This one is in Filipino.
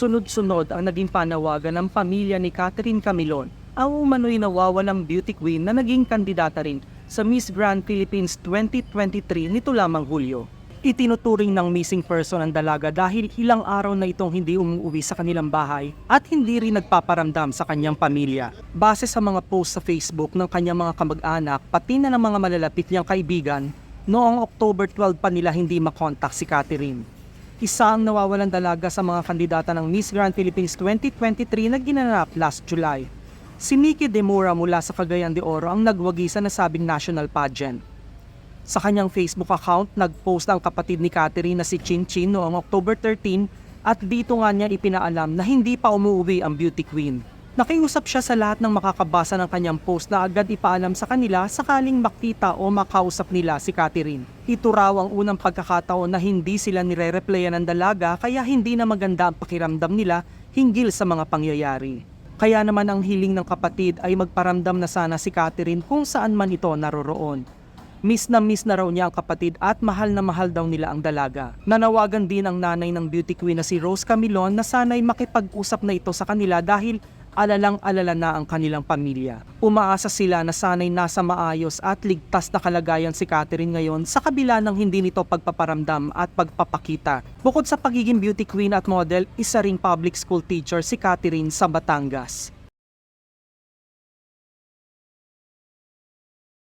Sunod-sunod ang naging panawagan ng pamilya ni Catherine Camilon, ang umano'y nawawalang beauty queen na naging kandidata rin sa Miss Grand Philippines 2023 nito lamang Hulyo. Itinuturing ng missing person ang dalaga dahil ilang araw na itong hindi umuwi sa kanilang bahay at hindi rin nagpaparamdam sa kanyang pamilya. Base sa mga post sa Facebook ng kanyang mga kamag-anak pati na ng mga malalapit niyang kaibigan, noong October 12 pa nila hindi makontak si Catherine. Isa ang nawawalang dalaga sa mga kandidata ng Miss Grand Philippines 2023 na ginanap last July. Si Nikki Demora mula sa Cagayan de Oro ang nagwagi sa nasabing national pageant. Sa kanyang Facebook account, nag-post ang kapatid ni Catherine na si Chin Chin noong October 13 at dito nga niya ipinaalam na hindi pa umuwi ang beauty queen. Nakiusap siya sa lahat ng makakabasa ng kanyang post na agad ipaalam sa kanila sakaling makita o makausap nila si Catherine. Ito raw ang unang pagkakataon na hindi sila nire-replyan ng dalaga kaya hindi na maganda ang pakiramdam nila hinggil sa mga pangyayari. Kaya naman ang hiling ng kapatid ay magparamdam na sana si Catherine kung saan man ito naroroon. Miss na miss na raw niya ang kapatid at mahal na mahal daw nila ang dalaga. Nanawagan din ang nanay ng beauty queen na si Rose Camilon na sana'y makipag-usap na ito sa kanila dahil alalang alala na ang kanilang pamilya. Umaasa sila na sana'y nasa maayos at ligtas na kalagayan si Catherine ngayon sa kabila ng hindi nito pagpaparamdam at pagpapakita. Bukod sa pagiging beauty queen at model, isa ring public school teacher si Catherine sa Batangas.